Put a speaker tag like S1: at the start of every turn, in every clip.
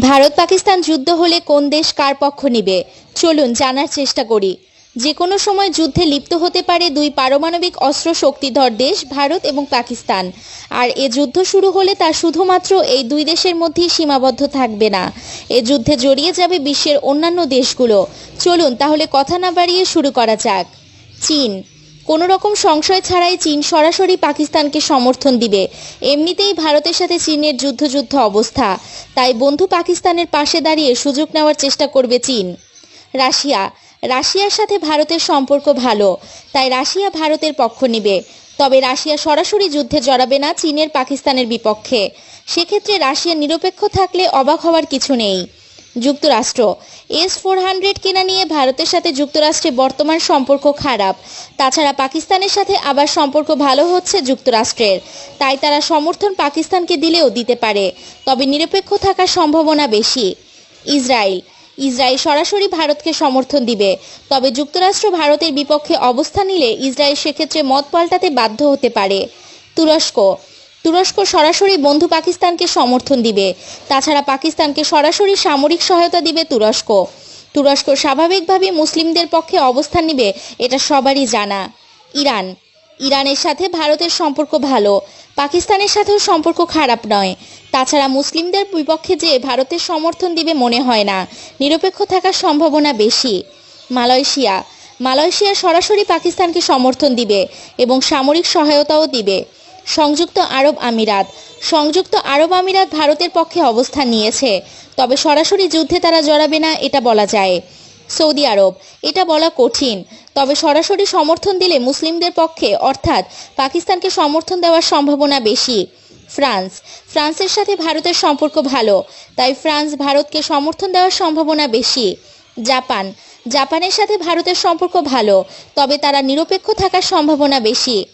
S1: ভারত পাকিস্তান যুদ্ধ হলে কোন দেশ কার পক্ষ নেবে? চলুন জানার চেষ্টা করি। যে কোনো সময় যুদ্ধে লিপ্ত হতে পারে দুই পারমাণবিক অস্ত্র শক্তিধর দেশ, ভারত এবং পাকিস্তান। আর এ যুদ্ধ শুরু হলে তা শুধুমাত্র এই দুই দেশের মধ্যেই সীমাবদ্ধ থাকবে না। এ যুদ্ধে জড়িয়ে যাবে বিশ্বের অন্যান্য দেশগুলো। চলুন তাহলে কথা না বাড়িয়ে শুরু করা যাক। চীন কোনো রকম সংশয় ছাড়াই চীন সরাসরি পাকিস্তানকে সমর্থন দিবে। এমনিতেই ভারতের সাথে চীনের যুদ্ধযুদ্ধ অবস্থা। তাই বন্ধু পাকিস্তানের পাশে দাঁড়িয়ে সুযোগ নেওয়ার চেষ্টা করবে চীন। রাশিয়া। রাশিয়ার সাথে ভারতের সম্পর্ক ভালো, তাই রাশিয়া ভারতের পক্ষ নেবে। তবে রাশিয়া সরাসরি যুদ্ধে জড়াবে না চীনের পাকিস্তানের বিপক্ষে। সেক্ষেত্রে রাশিয়া নিরপেক্ষ থাকলে অবাক হওয়ার কিছু নেই। যুক্তরাষ্ট্র। এস ফোর হান্ড্রেড কেনা নিয়ে ভারতের সাথে যুক্তরাষ্ট্রের বর্তমান সম্পর্ক খারাপ। তাছাড়া পাকিস্তানের সাথে আবার সম্পর্ক ভালো হচ্ছে যুক্তরাষ্ট্রের। তাই তারা সমর্থন পাকিস্তানকে দিলেও দিতে পারে, তবে নিরপেক্ষ থাকার সম্ভাবনা বেশি। ইসরায়েল। ইসরায়েল সরাসরি ভারতকে সমর্থন দিবে, তবে যুক্তরাষ্ট্র ভারতের বিপক্ষে অবস্থান নিলে ইসরায়েল সেক্ষেত্রে মত পাল্টাতে বাধ্য হতে পারে। তুরস্ক। তুরস্ক সরাসরি বন্ধু পাকিস্তানকে সমর্থন দিবে। তাছাড়া পাকিস্তানকে সরাসরি সামরিক সহায়তা দিবে তুরস্ক। তুরস্ক স্বাভাবিকভাবে মুসলিমদের পক্ষে অবস্থান নিবে, এটা সবারই জানা। ইরান। ইরানের সাথে ভারতের সম্পর্ক ভালো। পাকিস্তানের সাথেও সম্পর্ক খারাপ নয়। তাছাড়া মুসলিমদের বিপক্ষে যে ভারতের সমর্থন দিবে মনে হয় না। নিরপেক্ষ থাকার সম্ভাবনা বেশি। মালয়েশিয়া। মালয়েশিয়া সরাসরি পাকিস্তানকে সমর্থন দিবে এবং সামরিক সহায়তাও দিবে। সংযুক্ত আরব আমিরাত। সংযুক্ত আরব আমিরাত ভারতের পক্ষে অবস্থান নিয়েছে। তবে সরাসরি যুদ্ধে তারা জড়াবে না, এটা বলা যায়। সৌদি আরব, এটা বলা কঠিন। তবে সরাসরি সমর্থন দিলে মুসলিমদের পক্ষে, অর্থাৎ পাকিস্তানকে সমর্থন দেওয়ার সম্ভাবনা বেশি। ফ্রান্স, ফ্রান্সের সাথে ভারতের সম্পর্ক ভালো, তাই ফ্রান্স ভারতকে সমর্থন দেওয়ার সম্ভাবনা বেশি। জাপান, জাপানের সাথে ভারতের সম্পর্ক ভালো, তবে তারা নিরপেক্ষ থাকার সম্ভাবনা বেশি।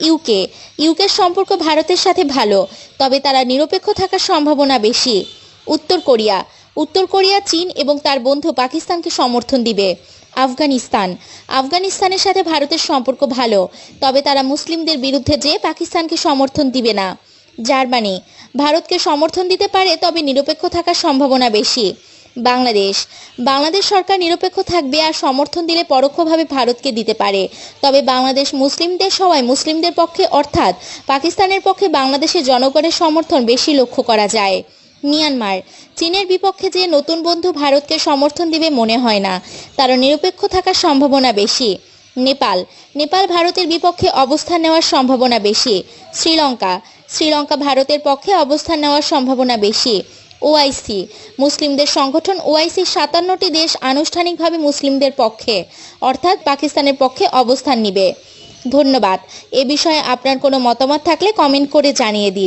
S1: ইউকে ইউকের সম্পর্ক ভারতের সাথে ভালো, তবে তারা নিরপেক্ষ থাকার সম্ভাবনা বেশি। উত্তর কোরিয়া। উত্তর কোরিয়া চীন এবং তার বন্ধু পাকিস্তানকে সমর্থন দিবে। আফগানিস্তান। আফগানিস্তানের সাথে ভারতের সম্পর্ক ভালো, তবে তারা মুসলিমদের বিরুদ্ধে যে পাকিস্তানকে সমর্থন দিবে না। জার্মানি। ভারতকে সমর্থন দিতে পারে, তবে নিরপেক্ষ থাকার সম্ভাবনা বেশি। বাংলাদেশ। বাংলাদেশ সরকার নিরপেক্ষ থাকবে আর সমর্থন দিলে পরোক্ষভাবে ভারতকে দিতে পারে। তবে বাংলাদেশ মুসলিম দেশ হওয়ায় মুসলিমদের পক্ষে, অর্থাৎ পাকিস্তানের পক্ষে বাংলাদেশের জনগণের সমর্থন বেশি লক্ষ্য করা যায়। মিয়ানমার। চীনের বিপক্ষে যে নতুন বন্ধু ভারতকে সমর্থন দিবে মনে হয় না। তার নিরপেক্ষ থাকার সম্ভাবনা বেশি। নেপাল। নেপাল ভারতের বিপক্ষে অবস্থান নেওয়ার সম্ভাবনা বেশি। শ্রীলঙ্কা। শ্রীলঙ্কা ভারতের পক্ষে অবস্থান নেওয়ার সম্ভাবনা বেশি। ওআইসি। মুসলিমদের সংগঠন ওআইসি সাতান্নটি দেশ আনুষ্ঠানিকভাবে মুসলিমদের পক্ষে, অর্থাৎ পাকিস্তানের পক্ষে অবস্থান নিবে। ধন্যবাদ। এ বিষয়ে আপনার কোনো মতামত থাকলে কমেন্ট করে জানিয়ে দিন।